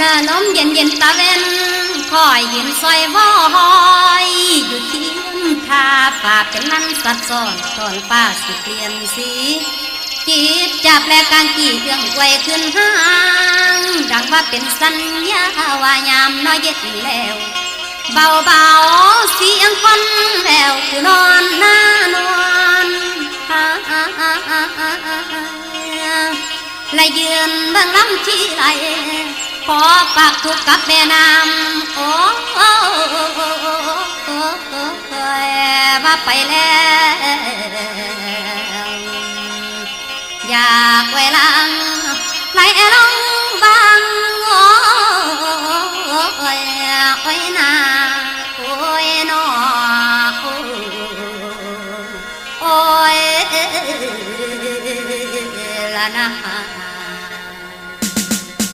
ละลมเย็นเย็นตะเวนคอยยืนซอยวอยอยู่ทียนทาป่าเป็นนั้นสัดซ้อนตอนฟ้าสิเปลี่ยนสีจิตจับแลกางกี่เอื้องไวขึ้นห้าง ดังว่าเป็นสัญญาว่ายามน้อยเย็นแล้วเบาเบาเสียงคนแววคือนอนหน้านวลและยืนเบื้องลำชีไหล ขอฝากทุกข์กับแม่น้ำโอ้โอ้โอ้โอ้โอ้โอ้ว่าไปแล้วอยากเวลาไหลลงบางโอ้ยโอ้ยนาโอ้ยนอโอ้ยละนะ